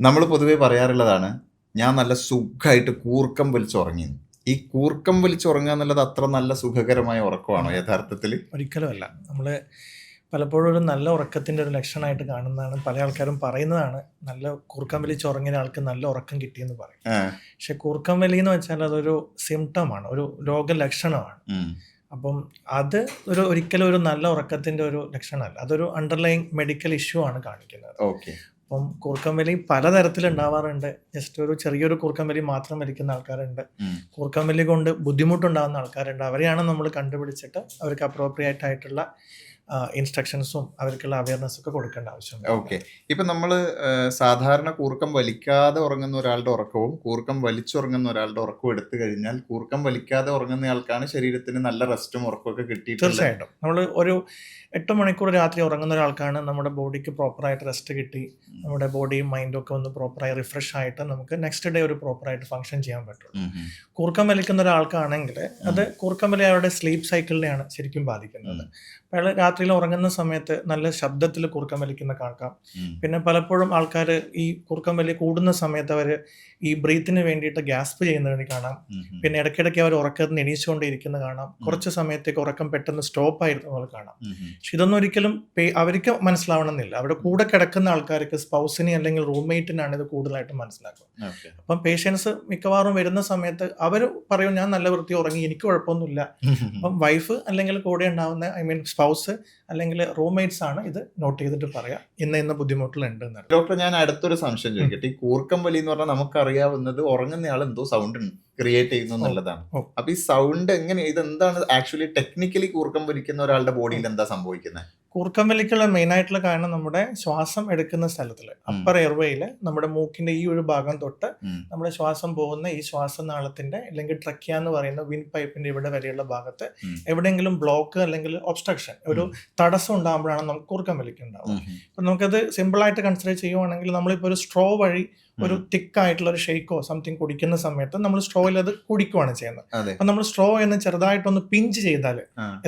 നമ്മൾ പൊതുവെ പറയാറുള്ളതാണ് ഞാൻ നല്ല സുഖമായിട്ട് കൂർക്കം വലിച്ചുറങ്ങി ഈ കൂർക്കം വലിച്ചുറങ്ങുക എന്നുള്ളത് അത്ര നല്ല സുഖകരമായ ഉറക്കമാണോ യഥാർത്ഥത്തിൽ ഒരിക്കലുമല്ല. നമ്മൾ പലപ്പോഴും ഒരു നല്ല ഉറക്കത്തിന്റെ ഒരു ലക്ഷണമായിട്ട് കാണുന്നതാണ് പല ആൾക്കാരും പറയുന്നതാണ് നല്ല കൂർക്കം വലിച്ച് ഉറങ്ങിയ ആൾക്ക് നല്ല ഉറക്കം കിട്ടിയെന്ന് പറയും. പക്ഷെ കൂർക്കം വലി എന്ന് വെച്ചാൽ അതൊരു സിംറ്റമാണ് ഒരു രോഗലക്ഷണമാണ്. അപ്പം അത് ഒരു ഒരിക്കലും ഒരു നല്ല ഉറക്കത്തിന്റെ ഒരു ലക്ഷണമല്ല അതൊരു അണ്ടർലൈൻ മെഡിക്കൽ ഇഷ്യൂ ആണ് കാണിക്കുന്നത്. ഓക്കെ. അപ്പം കൂർക്കം വലി പലതരത്തിൽ ഉണ്ടാവാറുണ്ട് ജസ്റ്റ് ഒരു ചെറിയൊരു കൂർക്കം വലി മാത്രം വലിക്കുന്ന ആൾക്കാരുണ്ട്. കൂർക്കം വലി കൊണ്ട് ബുദ്ധിമുട്ടുണ്ടാകുന്ന ആൾക്കാരുണ്ട്. അവരെയാണ് നമ്മൾ കണ്ടുപിടിച്ചിട്ട് അവർക്ക് അപ്രോപ്രിയേറ്റ് ആയിട്ടുള്ള ഇൻസ്ട്രക്ഷൻസും അവർക്കുള്ള അവയർനെസ് ഒക്കെ കൊടുക്കേണ്ട ആവശ്യമുണ്ട്. ഓക്കെ ഇപ്പം നമ്മൾ സാധാരണ കൂർക്കം വലിക്കാതെ ഉറങ്ങുന്ന ഒരാളുടെ ഉറക്കവും കൂർക്കം വലിച്ചുറങ്ങുന്ന ഒരാളുടെ ഉറക്കവും എടുത്തു കഴിഞ്ഞാൽ കൂർക്കം വലിക്കാതെ ഉറങ്ങുന്ന ആൾക്കാണ് ശരീരത്തിന് നല്ല റെസ്റ്റും ഉറക്കമൊക്കെ ഒക്കെ കിട്ടിയിട്ടുള്ളത്. തീർച്ചയായിട്ടും. നമ്മൾ ഒരു എട്ട് മണിക്കൂർ രാത്രി ഉറങ്ങുന്ന ഒരാൾക്കാണ് നമ്മുടെ ബോഡിക്ക് പ്രോപ്പറായിട്ട് റെസ്റ്റ് കിട്ടി. നമ്മുടെ ബോഡിയും മൈൻഡും ഒക്കെ ഒന്ന് പ്രോപ്പറായി റിഫ്രഷ് ആയിട്ട് നമുക്ക് നെക്സ്റ്റ് ഡേ ഒരു പ്രോപ്പറായിട്ട് ഫംഗ്ഷൻ ചെയ്യാൻ പറ്റുള്ളൂ. കൂർക്കം വലിക്കുന്ന ഒരാൾക്കാണെങ്കിൽ അത് കൂർക്കം വലി അവരുടെ സ്ലീപ്പ് സൈക്കിളിനെയാണ് ശരിക്കും ബാധിക്കുന്നത്. അയാൾ രാത്രിയിൽ ഉറങ്ങുന്ന സമയത്ത് നല്ല ശബ്ദത്തിൽ കൂർക്കം വലിക്കുന്ന കാണാം പിന്നെ പലപ്പോഴും ആൾക്കാർ ഈ കൂർക്കം വലി കൂടുന്ന സമയത്ത് അവർ ഈ ബ്രീത്തിന് വേണ്ടിയിട്ട് ഗ്യാസ്പ് ചെയ്യുന്നതിന് കാണാം. പിന്നെ ഇടയ്ക്കിടയ്ക്ക് അവർ ഉറക്കത്തിന് എണീച്ചുകൊണ്ടിരിക്കുന്നത് കാണാം. കുറച്ച് സമയത്തേക്ക് ഉറക്കം പെട്ടെന്ന് സ്റ്റോപ്പ് ആയിരുന്ന പോലെ കാണാം. പക്ഷെ ഇതൊന്നും ഒരിക്കലും അവർക്ക് മനസ്സിലാവണമെന്നില്ല. അവിടെ കൂടെ കിടക്കുന്ന ആൾക്കാർക്ക് സ്പൗസിനെ അല്ലെങ്കിൽ റൂംമേറ്റിനാണ് ഇത് കൂടുതലായിട്ട് മനസ്സിലാക്കുക ഓക്കെ. അപ്പം പേഷ്യൻസ് മിക്കവാറും വരുന്ന സമയത്ത് അവർ പറയും ഞാൻ നല്ല വൃത്തി ഉറങ്ങി എനിക്ക് കുഴപ്പമൊന്നുമില്ല. അപ്പം വൈഫ് അല്ലെങ്കിൽ കൂടെ ഉണ്ടാവുന്ന ഐ മീൻ സ്പൗസ് അല്ലെങ്കിൽ റൂംമേറ്റ്സ് ആണ് ഇത് നോട്ട് ചെയ്തിട്ട് പറയാം ഇന്ന ഇന്ന ബുദ്ധിമുട്ടിലുണ്ട് ഡോക്ടർ ഞാൻ അടുത്തൊരു സംശയം ചോദിക്കട്ടെ. ഈ കൂർക്കം വലി എന്ന് പറഞ്ഞാൽ നമുക്കറിയാവുന്നത് ഉറങ്ങുന്നയാൾ എന്തോ സൗണ്ട് ക്രിയേറ്റ് ചെയ്യുന്നു എന്നുള്ളതാണ്. അപ്പൊ ഈ സൗണ്ട് എങ്ങനെ ഇതെന്താണ് ആക്ച്വലി ടെക്നിക്കലി കൂർക്കം വലിക്കുന്ന ഒരാളുടെ ബോഡിയിൽ എന്താ സംഭവിക്കുന്നത് കൂർക്കം വലിക്കുള്ള മെയിൻ ആയിട്ടുള്ള കാരണം നമ്മുടെ ശ്വാസം എടുക്കുന്ന സ്ഥലത്തിൽ അപ്പർ എയർവേയിൽ നമ്മുടെ മൂക്കിന്റെ ഈ ഒരു ഭാഗം തൊട്ട് നമ്മുടെ ശ്വാസം പോകുന്ന ഈ ശ്വാസനാളത്തിന്റെ അല്ലെങ്കിൽ ട്രക്കിയ എന്ന് പറയുന്ന വിൻ പൈപ്പിന്റെ ഇവിടെ വരെയുള്ള ഭാഗത്ത്. എവിടെയെങ്കിലും ബ്ലോക്ക് അല്ലെങ്കിൽ ഒബ്സ്ട്രക്ഷൻ ഒരു തടസ്സം ഉണ്ടാകുമ്പോഴാണ് നമുക്ക് കൂർക്കം വലിക്കുന്നുണ്ടാവുക അപ്പൊ നമുക്കത് സിമ്പിൾ ആയിട്ട് കൺസിഡർ ചെയ്യുവാണെങ്കിൽ നമ്മളിപ്പോൾ ഒരു സ്ട്രോ വഴി ഒരു തിക്ക് ആയിട്ടുള്ള ഒരു ഷെയ്ക്കോ സംതിങ് കുടിക്കുന്ന സമയത്ത് നമ്മൾ സ്ട്രോയിൽ അത് കുടിക്കുവാണ് ചെയ്യുന്നത്. അപ്പൊ നമ്മൾ സ്ട്രോ എന്ന് ചെറുതായിട്ടൊന്ന് പിഞ്ച് ചെയ്താൽ.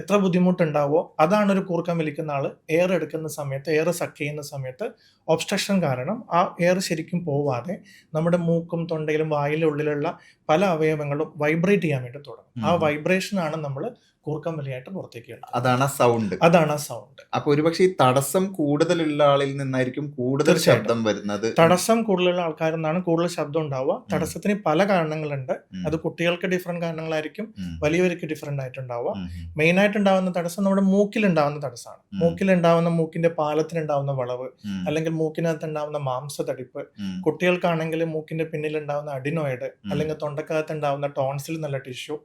എത്ര ബുദ്ധിമുട്ടുണ്ടാവോ അതാണ് ഒരു കൂർക്കം വലിക്കുന്ന ആൾ എയർ എടുക്കുന്ന സമയത്ത് എയർ സക്ക് ചെയ്യുന്ന സമയത്ത് ഒബ്സ്ട്രക്ഷൻ കാരണം ആ എയർ ശരിക്കും പോവാതെ നമ്മുടെ മൂക്കും തൊണ്ടയിലും വായിലും ഉള്ളിലുള്ള പല അവയവങ്ങളും വൈബ്രേറ്റ് ചെയ്യാൻ വേണ്ടി തുടങ്ങും. ആ വൈബ്രേഷനാണ് വൈബ്രേഷൻ ആണ് നമ്മൾ കൂർക്കം വലിയായിട്ട് പുറത്തേക്ക് അതാണ് ആ സൗണ്ട് അതാണ് ആ സൗണ്ട് അപ്പൊ ഒരുപക്ഷെ ഈ തടസ്സം കൂടുതലുള്ള ആളിൽ നിന്നായിരിക്കും കൂടുതൽ ശബ്ദം വരുന്നത്. തടസ്സം കൂടുതലുള്ള ആൾക്കാരിൽ നിന്നാണ് കൂടുതൽ ശബ്ദം ഉണ്ടാവുക. തടസ്സത്തിന് പല കാരണങ്ങളുണ്ട്. അത് കുട്ടികൾക്ക് ഡിഫറെന്റ് കാരണങ്ങളായിരിക്കും വലിയവർക്ക് ഡിഫറെന്റ് ആയിട്ടുണ്ടാവുക. മെയിൻ ആയിട്ട് ഉണ്ടാവുന്ന തടസ്സം നമ്മുടെ മൂക്കിൽ ഉണ്ടാവുന്ന തടസ്സമാണ്. മൂക്കിൽ ഉണ്ടാവുന്ന മൂക്കിന്റെ പാലത്തിനുണ്ടാവുന്ന വളവ് അല്ലെങ്കിൽ മൂക്കിനകത്ത് ഉണ്ടാവുന്ന മാംസ തടിപ്പ്. കുട്ടികൾക്കാണെങ്കിൽ മൂക്കിന്റെ പിന്നിൽ ഉണ്ടാവുന്ന അഡിനോയിഡ് അല്ലെങ്കിൽ തൊണ്ടക്കകത്ത് ഉണ്ടാവുന്ന ടോൺസിൽ എന്നുള്ള ടിഷ്യൂ.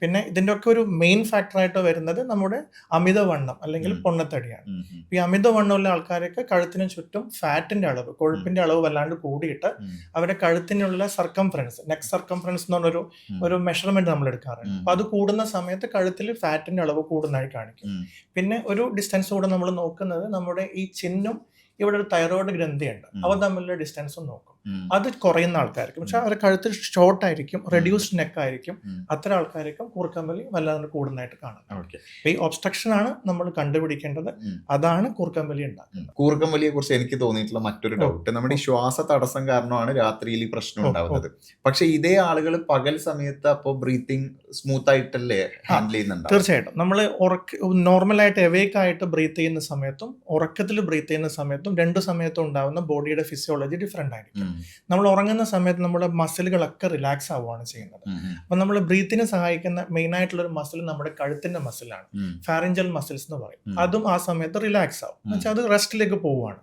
പിന്നെ ഇതിന്റെ ഒക്കെ ഒരു മെയിൻ ഫാക്ടറായിട്ട് വരുന്നത് നമ്മുടെ അമിതവണ്ണം അല്ലെങ്കിൽ പൊണ്ണത്തടിയാണ്. ഈ അമിതവണ്ണമുള്ള ആൾക്കാരൊക്കെ കഴുത്തിന് ചുറ്റും ഫാറ്റിന്റെ അളവ് കൊഴുപ്പിന്റെ അളവ് വല്ലാണ്ട് കൂടിയിട്ട് അവരുടെ കഴുത്തിനുള്ള സർക്കംഫറൻസ് നെക്ക് സർക്കംഫറൻസ് എന്ന് പറഞ്ഞൊരു. ഒരു മെഷർമെന്റ് നമ്മൾ എടുക്കാറുണ്ട് അപ്പൊ അത് കൂടുന്ന സമയത്ത് കഴുത്തിൽ ഫാറ്റിന്റെ അളവ് കൂടുന്നതായി കാണിക്കും പിന്നെ ഒരു ഡിസ്റ്റൻസ് കൂടെ നമ്മൾ നോക്കുന്നത് നമ്മുടെ ഈ ചിന്നും ഇവിടെ ഒരു തൈറോയ്ഡ് ഗ്രന്ഥിയുണ്ട്. അവ തമ്മിലുള്ള ഡിസ്റ്റൻസും നോക്കും. അത് കുറയുന്ന ആൾക്കാർക്ക് പക്ഷെ അവരുടെ കഴുത്തിൽ ഷോർട്ട് ആയിരിക്കും റെഡ്യൂസ്ഡ് നെക്ക് ആയിരിക്കും. അത്തരം ആൾക്കാർക്കും കൂർക്കമ്പലി വല്ലാതെ കൂടുന്നതായിട്ട് കാണുന്നത് ഈ ഒബ്സ്ട്രക്ഷൻ ആണ് നമ്മൾ കണ്ടുപിടിക്കേണ്ടത്. അതാണ് കൂർക്കമ്പലി ഉണ്ടാക്കുന്നത്. കൂർക്കം വലിയെ കുറിച്ച് എനിക്ക് തോന്നിയിട്ടുള്ള മറ്റൊരു ഡൗട്ട് നമ്മുടെ ഈ ശ്വാസ തടസ്സം കാരണമാണ് രാത്രിയിൽ ഈ പ്രശ്നം. ഉണ്ടാവുന്നത്. പക്ഷെ ഇതേ ആളുകൾ പകൽ സമയത്ത് അപ്പോൾ ബ്രീത്തിങ് സ്മൂത്ത് ആയിട്ടല്ലേ ഹാൻഡിൽ ചെയ്യുന്നുണ്ട് തീർച്ചയായിട്ടും. നമ്മൾ ഉറക്ക നോർമലായിട്ട് എവേക്ക് ആയിട്ട് ബ്രീത്ത് ചെയ്യുന്ന സമയത്തും ഉറക്കത്തിൽ ബ്രീത്ത് ചെയ്യുന്ന സമയത്തും രണ്ട് സമയത്തും ഉണ്ടാവുന്ന ബോഡിയുടെ ഫിസിയോളജി ഡിഫറെന്റ് ആയിരിക്കും. നമ്മൾ ഉറങ്ങുന്ന സമയത്ത് നമ്മുടെ മസിലുകളൊക്കെ റിലാക്സ് ആവുകയാണ് ചെയ്യുന്നത്. അപ്പൊ നമ്മൾ ബ്രീത്തിനെ സഹായിക്കുന്ന മെയിൻ ആയിട്ടുള്ള ഒരു മസിൽ നമ്മുടെ കഴുത്തിന്റെ മസിലാണ് ഫാരിഞ്ചൽ ഫാറിഞ്ചൽ മസിൽസ് എന്ന് പറയും. അതും ആ സമയത്ത് റിലാക്സ് ആവും. എന്ന് വെച്ചാൽ അത് റെസ്റ്റിലേക്ക് പോവുകയാണ്.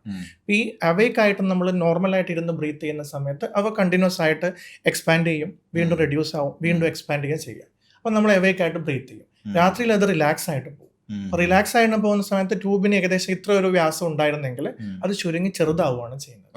ഈ അവേക്ക് ആയിട്ട് നമ്മൾ നോർമൽ ആയിട്ട് ഇരുന്ന് ബ്രീത്ത് ചെയ്യുന്ന സമയത്ത് അവ കണ്ടിന്യൂസ് ആയിട്ട് എക്സ്പാൻഡ് ചെയ്യും. വീണ്ടും. റെഡ്യൂസ് ആവും. വീണ്ടും എക്സ്പാൻഡ് ചെയ്യുകയും ചെയ്യുക അപ്പം നമ്മൾ അവേക്ക് ആയിട്ട് ബ്രീത്ത് ചെയ്യും. രാത്രിയിൽ അത് റിലാക്സ് ആയിട്ട് പോകും. റിലാക്സ് ആയിട്ട് പോകുന്ന സമയത്ത് ട്യൂബിന് ഏകദേശം ഇത്ര ഒരു വ്യാസം ഉണ്ടായിരുന്നെങ്കിൽ അത് ചുരുങ്ങി ചെറുതാവുകയാണ് ചെയ്യുന്നത്.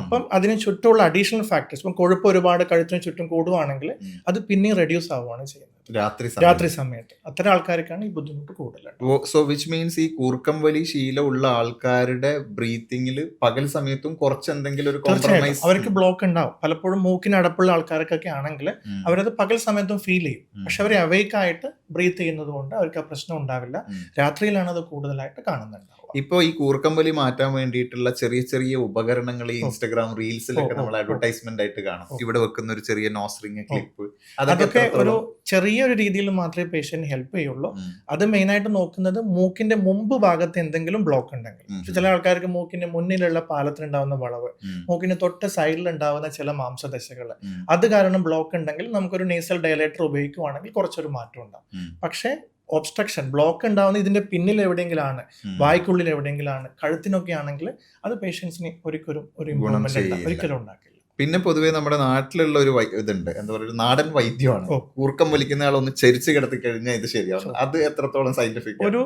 അപ്പം അതിന് ചുറ്റുമുള്ള അഡീഷണൽ ഫാക്ടേഴ്സ് ഇപ്പം കൊഴുപ്പ് ഒരുപാട് കഴുത്തിന് ചുറ്റും കൂടുവാണെങ്കിൽ അത് പിന്നെയും റെഡ്യൂസ് ആവുകയാണ് ചെയ്യുന്നത്. രാത്രി രാത്രി സമയത്ത്. അത്തരം ആൾക്കാർക്കാണ് ഈ ബുദ്ധിമുട്ട് കൂടുതലാണ് സോ വിച്ച് മീൻസ് ഈ കൂർക്കം വലി ശീലമുള്ള ആൾക്കാരുടെ ബ്രീത്തിങ്ങിൽ പകൽ സമയത്തും കുറച്ച് എന്തെങ്കിലും ഒരു കോംപ്രമൈസ് അവർക്ക് ബ്ലോക്ക് ഉണ്ടാവും. പലപ്പോഴും മൂക്കിന് അടപ്പുള്ള ആൾക്കാർക്കൊക്കെ ആണെങ്കിൽ അവരത് പകൽ സമയത്തും ഫീൽ ചെയ്യും. പക്ഷെ അവർ അവേക്ക് ആയിട്ട് ബ്രീത്ത് ചെയ്യുന്നത് കൊണ്ട് അവർക്ക് ആ പ്രശ്നം ഉണ്ടാവില്ല. രാത്രിയിലാണ് അത് കൂടുതലായിട്ട് കാണുന്നത് ഇപ്പൊ ഈ കൂർക്കമ്പലി മാറ്റാൻ വേണ്ടിയിട്ടുള്ള ചെറിയ ചെറിയ ഉപകരണങ്ങൾ ഈ ഇൻസ്റ്റാഗ്രാം റീൽസിലൊക്കെ നമ്മൾ. അഡ്വർടൈസ്മെന്റ് ആയിട്ട് കാണാം. ഇവിടെ വെക്കുന്ന ഒരു ചെറിയ നോസ്റിങ് ക്ലിപ്പ്. അതൊക്കെ ഒരു ചെറിയൊരു രീതിയിൽ മാത്രമേ പേഷ്യന്റ് ഹെൽപ്പ് ചെയ്യുള്ളൂ. അത് മെയിനായിട്ട് നോക്കുന്നത് മൂക്കിന്റെ മുമ്പ് ഭാഗത്ത് എന്തെങ്കിലും ബ്ലോക്ക് ഉണ്ടെങ്കിൽ. ചില ആൾക്കാർക്ക് മൂക്കിന്റെ മുന്നിലുള്ള പാലത്തിലുണ്ടാവുന്ന വളവ് മൂക്കിന്റെ തൊട്ട് സൈഡിൽ ഉണ്ടാവുന്ന ചില മാംസദശകൾ. അത് കാരണം ബ്ലോക്ക് ഉണ്ടെങ്കിൽ നമുക്കൊരു നേസൽ ഡയലേറ്റർ ഉപയോഗിക്കുവാണെങ്കിൽ കുറച്ചൊരു മാറ്റം ഉണ്ടാവും. പക്ഷേ ഒബ്സ്ട്രക്ഷൻ ബ്ലോക്ക് ഉണ്ടാവുന്ന ഇതിന്റെ പിന്നിൽ എവിടെയെങ്കിലാണ് വായ്ക്കുള്ളിൽ എവിടെയെങ്കിലാണ് കഴുത്തിനൊക്കെ ആണെങ്കിൽ അത് പേഷ്യൻസിന് ഒരിക്കലും ഒരു ഇമ്പ്രൂവ്മെന്റ്. ഒരിക്കലും ഉണ്ടാക്കില്ല. പിന്നെ പൊതുവേ നമ്മുടെ നാട്ടിലുള്ള ഒരു ഇതുണ്ട്. എന്താ പറയുക നാടൻ വൈദ്യമാണ്. ഊർക്കം വലിക്കുന്ന ആളൊന്ന് ചരിച്ച് കിടത്തി കഴിഞ്ഞാൽ ഇത് ശരിയാണ് അത് എത്രത്തോളം സയന്റിഫിക് ഒരു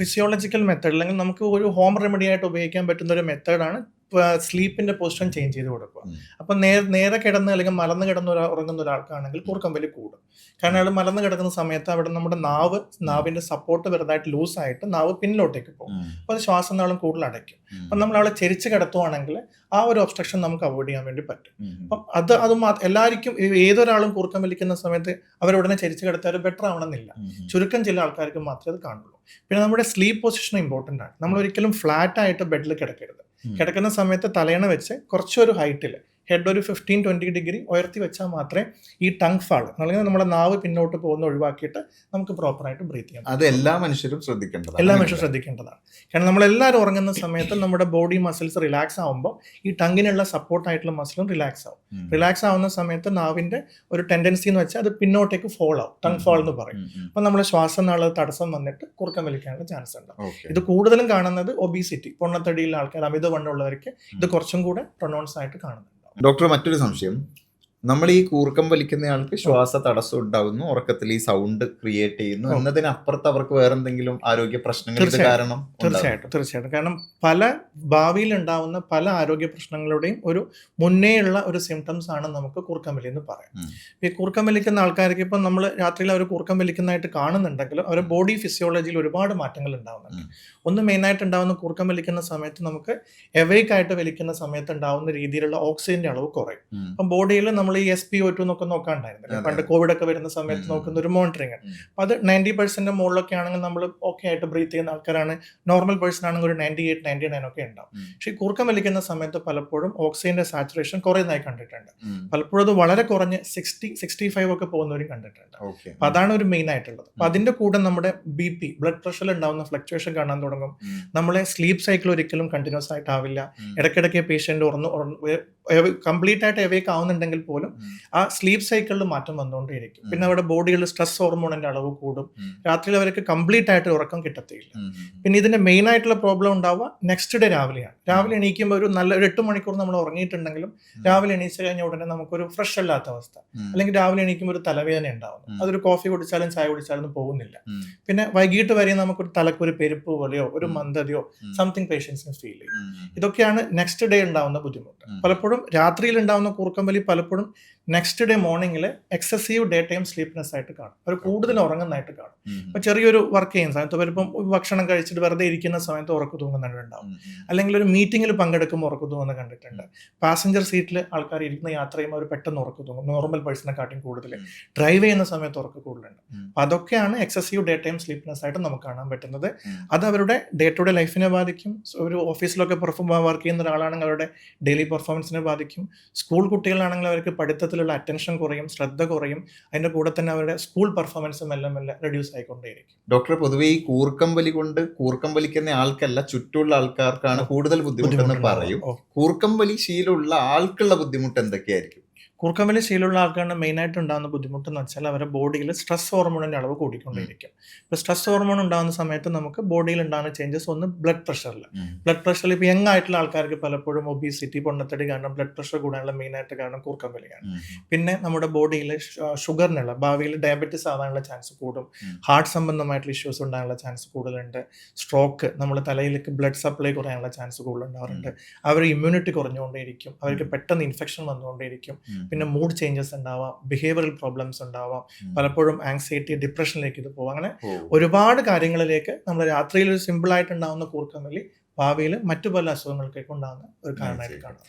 ഫിസിയോളജിക്കൽ മെത്തേഡ് അല്ലെങ്കിൽ നമുക്ക് ഒരു ഹോം റെമഡി ആയിട്ട് ഉപയോഗിക്കാൻ പറ്റുന്ന ഒരു മെത്തേഡാണ് സ്ലീപ്പിന്റെ പൊസിഷൻ ചേഞ്ച് ചെയ്ത് കൊടുക്കുക. അപ്പൊ നേരെ നേരെ കിടന്ന് അല്ലെങ്കിൽ മലന്ന് കിടന്ന് ഒരാൾ ഉറങ്ങുന്ന ഒരാൾക്കാണെങ്കിൽ കുറുക്കം വലിയ കൂടും. കാരണം അയാൾ മലന്ന് കിടക്കുന്ന സമയത്ത് അവിടെ നമ്മുടെ നാവ് നാവിന്റെ സപ്പോർട്ട് വെറുതായിട്ട് ലൂസ് ആയിട്ട് നാവ് പിന്നിലോട്ടേക്ക് പോകും. അപ്പോൾ അത് ശ്വാസനാളം കൂടുതൽ അടയ്ക്കും. അപ്പം നമ്മൾ അവളെ ചെരിച്ച് കിടത്തുവാണെങ്കിൽ ആ ഒരു ഒബ്സ്ട്രക്ഷൻ നമുക്ക് അവോയ്ഡ് ചെയ്യാൻ വേണ്ടി പറ്റും. അപ്പം അത് അത് എല്ലാവർക്കും ഏതൊരാളും കൂർക്കം വലിക്കുന്ന സമയത്ത് അവരുടനെ ചരിച്ച് കിടത്താൽ ബെറ്റർ ആവണമെന്നില്ല. ചുരുക്കം ചില ആൾക്കാർക്ക് മാത്രമേ അത് കാണുള്ളൂ. പിന്നെ നമ്മുടെ സ്ലീപ്പ് പൊസിഷൻ ഇമ്പോർട്ടന്റ് ആണ്. നമ്മൾ ഒരിക്കലും ഫ്ലാറ്റ് ആയിട്ട് ബെഡിൽ കിടക്കരുത്. കിടക്കുന്ന സമയത്ത് തലയണ വെച്ച് കുറച്ചൊരു ഹൈറ്റിൽ ഹെഡ് ഒരു ഫിഫ്റ്റീൻ ട്വന്റി ഡിഗ്രി ഉയർത്തി വെച്ചാൽ മാത്രമേ ഈ ടങ് ഫാൾ അല്ലെങ്കിൽ നമ്മുടെ നാവ് പിന്നോട്ട് പോകുന്ന ഒഴിവാക്കിയിട്ട് നമുക്ക് പ്രോപ്പറായിട്ട് ബ്രീത്ത് ചെയ്യാം അത് എല്ലാ മനുഷ്യരും ശ്രദ്ധിക്കേണ്ടതാണ്. എല്ലാ മനുഷ്യരും ശ്രദ്ധിക്കേണ്ടതാണ്. കാരണം നമ്മളെല്ലാവരും ഉറങ്ങുന്ന സമയത്ത് നമ്മുടെ ബോഡി മസിൽസ് റിലാക്സ് ആവുമ്പോൾ ഈ ടങ്ങിനുള്ള സപ്പോർട്ടായിട്ടുള്ള മസിലും റിലാക്സ് ആവും. റിലാക്സ് ആവുന്ന സമയത്ത് നാവിന്റെ ഒരു ടെൻഡൻസി എന്ന് വെച്ചാൽ അത് പിന്നോട്ടേക്ക് ഫോൾ ആവും. ടങ് ഫോൾ എന്ന് പറയും. അപ്പം നമ്മുടെ ശ്വാസനാള തടസ്സം വന്നിട്ട് കുറുക്കം വലിക്കാനുള്ള ചാൻസ് ഉണ്ട്. ഇത് കൂടുതലും കാണുന്നത് ഒബീസിറ്റി പൊണ്ണത്തടിയിലുള്ള ആൾക്കാർ അമിത വണ്ണുള്ളവർക്ക് ഇത് കുറച്ചും കൂടെ പ്രൊണൗൺസ് ആയിട്ട് കാണുന്നുണ്ടാവും ഡോക്ടർ മറ്റൊരു സംശയം. നമ്മൾ ഈ കൂർക്കം വലിക്കുന്നയാൾക്ക് ശ്വാസ തടസ്സം ഉണ്ടാകുന്നു ഉറക്കത്തിൽ ഈ സൗണ്ട് ക്രിയേറ്റ് ചെയ്യുന്നു. എന്നതിനപ്പുറത്ത് അവർക്ക് വേറെ എന്തെങ്കിലും ആരോഗ്യ പ്രശ്നങ്ങൾ ഇത് കാരണം. തീർച്ചയായിട്ടും തീർച്ചയായിട്ടും. കാരണം പല ഭാവിയിൽ ഉണ്ടാവുന്ന പല ആരോഗ്യ പ്രശ്നങ്ങളുടെയും ഒരു മുന്നേയുള്ള ഒരു സിംറ്റംസ് ആണ് നമുക്ക് കൂർക്കം വലി എന്ന് പറയാം. ഈ കൂർക്കം വലിക്കുന്ന ആൾക്കാർക്ക് ഇപ്പം നമ്മൾ രാത്രിയിൽ അവർ കൂർക്കം വലിക്കുന്നതായിട്ട് കാണുന്നുണ്ടെങ്കിലും അവരുടെ ബോഡി ഫിസിയോളജിയിൽ ഒരുപാട് മാറ്റങ്ങൾ ഉണ്ടാവുന്നുണ്ട്. ഒന്ന് മെയിനായിട്ട് ഉണ്ടാവുന്ന കൂർക്കം വലിക്കുന്ന സമയത്ത് നമുക്ക് എവേക്കായിട്ട് വലിക്കുന്ന സമയത്ത് ഉണ്ടാവുന്ന രീതിയിലുള്ള ഓക്സിജന്റെ അളവ് കുറയും. അപ്പം ബോഡിയിൽ നമ്മൾ ഈ എസ് പി ഒ ടു എന്നൊക്കെ നോക്കാണ്ടായിരുന്നു പണ്ട് കോവിഡ് ഒക്കെ വരുന്ന സമയത്ത് നോക്കുന്ന ഒരു മോണിറ്ററിംഗ് ആണ്. അപ്പൊ അത് നയന്റി പെർസെന്റ് മുകളിലൊക്കെ ആണെങ്കിൽ നമ്മൾ ഓക്കെ ആയിട്ട് ബ്രീത്ത് ചെയ്യുന്ന ആൾക്കാരാണ്. നോർമൽ പേഴ്സൺ ആണെങ്കിൽ ഒരു നയന്റി എയ്റ്റ് നയന്റി നയൻ ഒക്കെ ഉണ്ടാവും. പക്ഷേ ഈ കൂർക്കം വലിക്കുന്ന സമയത്ത് പലപ്പോഴും ഓക്സിജന്റെ സാച്ചുറേഷൻ കുറയുന്നതായി കണ്ടിട്ടുണ്ട്. പലപ്പോഴും അത് വളരെ കുറഞ്ഞ് സിക്സ്റ്റി സിക്സ്റ്റി ഫൈവ് ഒക്കെ പോകുന്നവരും കണ്ടിട്ടുണ്ട്. അപ്പൊ അതാണ് ഒരു മെയിൻ ആയിട്ടുള്ളത്. അപ്പൊ. അതിന്റെ കൂടെ നമ്മുടെ ബി പി ബ്ലഡ് പ്രഷറിൽ ഉണ്ടാവുന്ന ഫ്ലക്ച്വേഷൻ കാണാൻ തുടങ്ങും. നമ്മളെ സ്ലീപ്പ് സൈക്കിൾ ഒരിക്കലും കണ്ടിന്യൂസ് ആയിട്ടാവില്ല. ഇടയ്ക്കിടയ്ക്ക് പേഷ്യന്റ് ഉറന്ന് കംപ്ലീറ്റ് ആയിട്ട് എവേക്ക് ആവുന്നുണ്ടെങ്കിൽ പോലും ആ സ്ലീപ്പ് സൈക്കിളിൽ മാറ്റം വന്നുകൊണ്ടേയിരിക്കും. പിന്നെ അവിടെ ബോഡിയിൽ സ്ട്രെസ് ഹോർമോണിന്റെ അളവ് കൂടും. രാത്രിയിൽ അവർക്ക് കംപ്ലീറ്റ് ആയിട്ട് ഉറക്കം കിട്ടത്തില്ല. പിന്നെ ഇതിന്റെ മെയിൻ ആയിട്ടുള്ള പ്രോബ്ലം ഉണ്ടാവുക നെക്സ്റ്റ് ഡേ രാവിലെയാണ്. രാവിലെ എണീക്കുമ്പോൾ ഒരു നല്ല ഒരു എട്ട് മണിക്കൂർ നമ്മൾ ഉറങ്ങിയിട്ടുണ്ടെങ്കിലും രാവിലെ എണീച്ച് കഴിഞ്ഞ ഉടനെ നമുക്കൊരു ഫ്രഷ് അല്ലാത്ത അവസ്ഥ. അല്ലെങ്കിൽ രാവിലെ എണീക്കുമ്പോൾ ഒരു തലവേദന ഉണ്ടാവുന്നു അതൊരു കോഫി കുടിച്ചാലും ചായ കുടിച്ചാലും പോകുന്നില്ല. പിന്നെ വൈകിട്ട് വരെ നമുക്കൊരു തലക്കൊരു പെരുപ്പ് പോലെയോ ഒരു മന്ദതയോ സംതിങ് പേഷ്യൻസിന് ഫീൽ ചെയ്യും. ഇതൊക്കെയാണ് നെക്സ്റ്റ് ഡേ ഉണ്ടാവുന്ന ബുദ്ധിമുട്ട്. ഉം. പലപ്പോഴും രാത്രിയിൽ ഉണ്ടാകുന്ന കുറുക്കം വലി പലപ്പോഴും നെക്സ്റ്റ് ഡേ മോർണിംഗിൽ എക്സസീവ് ഡേ ടൈം സ്ലീപ്നെസ് ആയിട്ട് കാണും. അവർ കൂടുതൽ ഉറങ്ങുന്നതായിട്ട് കാണും. അപ്പോൾ ചെറിയൊരു വർക്ക് ചെയ്യുന്ന സമയത്ത് അവരിപ്പം ഭക്ഷണം കഴിച്ചിട്ട് വെറുതെ ഇരിക്കുന്ന സമയത്ത് ഉറക്കു തൂങ്ങുന്നുണ്ടാവും അല്ലെങ്കിൽ ഒരു മീറ്റിംഗിൽ പങ്കെടുക്കുമ്പോൾ ഉറക്കു തൂങ്ങുന്ന കണ്ടിട്ടുണ്ട്. പാസഞ്ചർ സീറ്റിൽ ആൾക്കാർ ഇരിക്കുന്ന യാത്ര ചെയ്യുമ്പോൾ അവർ പെട്ടെന്ന് ഉറക്കു തൂങ്ങും. നോർമൽ പേഴ്സണെക്കാട്ടും കൂടുതൽ ഡ്രൈവ് ചെയ്യുന്ന സമയത്ത് ഉറക്ക കൂടുതലുണ്ട്. ഉം. അപ്പൊ അതൊക്കെയാണ് എക്സസീവ് ഡേ ടൈം സ്ലീപ്നെസ് ആയിട്ട് നമുക്ക് കാണാൻ പറ്റുന്നത്. അത് അവരുടെ ഡേ ടു ഡേ ലൈഫിനെ ബാധിക്കും. ഒരു ഓഫീസിലൊക്കെ പെർഫോം വർക്ക് ചെയ്യുന്ന ഒരാളാണെങ്കിൽ അവരുടെ ഡെയിലി പെർഫോമൻസിനെ ബാധിക്കും. സ്കൂൾ കുട്ടികളാണെങ്കിൽ അവർക്ക് പഠിത്തത്തിലുള്ള അറ്റൻഷൻ കുറയും ശ്രദ്ധ കുറയും. അതിന്റെ കൂടെ തന്നെ അവരുടെ സ്കൂൾ പെർഫോമൻസും എല്ലാം മെല്ലെ റെഡ്യൂസ് ആയിക്കൊണ്ടേയിരിക്കും. ഡോക്ടർ പൊതുവെ ഈ കൂർക്കം വലി കൊണ്ട് കൂർക്കം വലിക്കുന്ന ആൾക്കല്ല ചുറ്റുള്ള ആൾക്കാർക്കാണ് കൂടുതൽ ബുദ്ധിമുട്ടെന്ന്. പറയും. ഓ. കൂർക്കം വലി ശീലമുള്ള ആൾക്കുള്ള ബുദ്ധിമുട്ട് എന്തൊക്കെയായിരിക്കും? കൂർക്കമ്പലി ശീലമുള്ള ആൾക്കാരുടെ മെയിൻ ആയിട്ട് ഉണ്ടാകുന്ന ബുദ്ധിമുട്ട് എന്ന് വെച്ചാൽ അവരുടെ ബോഡിയിൽ സ്ട്രെസ് ഹോർമോണിന്റെ അളവ് കൂടിക്കൊണ്ടേയിരിക്കും ഇപ്പോൾ സ്ട്രെസ് ഹോർമോൺ ഉണ്ടാകുന്ന സമയത്ത് നമുക്ക് ബോഡിയിൽ ഉണ്ടാകുന്ന ചേഞ്ചസ് ഒന്ന് ബ്ലഡ് പ്രഷറിൽ ബ്ലഡ് പ്രഷറിൽ ഇപ്പോൾ യങ് ആയിട്ടുള്ള ആൾക്കാർക്ക് പലപ്പോഴും ഒബീസിറ്റി പൊണ്ണത്തടി കാരണം ബ്ലഡ് പ്രഷർ കൂടാനുള്ള മെയിൻ ആയിട്ട് കാരണം കൂർക്കമ്പലിയാണ് പിന്നെ നമ്മുടെ ബോഡിയിൽ ഷുഗറിനുള്ള ഭാവിയിൽ ഡയബറ്റിസ് ആവാനുള്ള ചാൻസ് കൂടും. ഹാർട്ട് സംബന്ധമായിട്ടുള്ള ഇഷ്യൂസ് ഉണ്ടാകാനുള്ള ചാൻസ് കൂടുതലുണ്ട്. സ്ട്രോക്ക് നമ്മുടെ തലയിലേക്ക് ബ്ലഡ് സപ്ലൈ കുറയാനുള്ള ചാൻസ് കൂടുതലുണ്ടാവാറുണ്ട്. അവർ ഇമ്മ്യൂണിറ്റി കുറഞ്ഞുകൊണ്ടേയിരിക്കും അവർക്ക് പെട്ടെന്ന് ഇൻഫെക്ഷൻ വന്നുകൊണ്ടേയിരിക്കും പിന്നെ മൂഡ് ചേഞ്ചസ് ഉണ്ടാവാം ബിഹേവിയറൽ പ്രോബ്ലംസ് ഉണ്ടാവാം പലപ്പോഴും ആങ്സൈറ്റി ഡിപ്രഷനിലേക്ക് ഇത് പോകും. അങ്ങനെ ഒരുപാട് കാര്യങ്ങളിലേക്ക് നമ്മൾ രാത്രിയിൽ ഒരു സിമ്പിൾ ആയിട്ട് ഉണ്ടാവുന്ന കൂർക്കമല്ലി ഭാവിയിൽ മറ്റു പല അസുഖങ്ങൾക്കൊക്കെ ഉണ്ടാകുന്ന ഒരു കാരണമായിട്ട് കാണാം.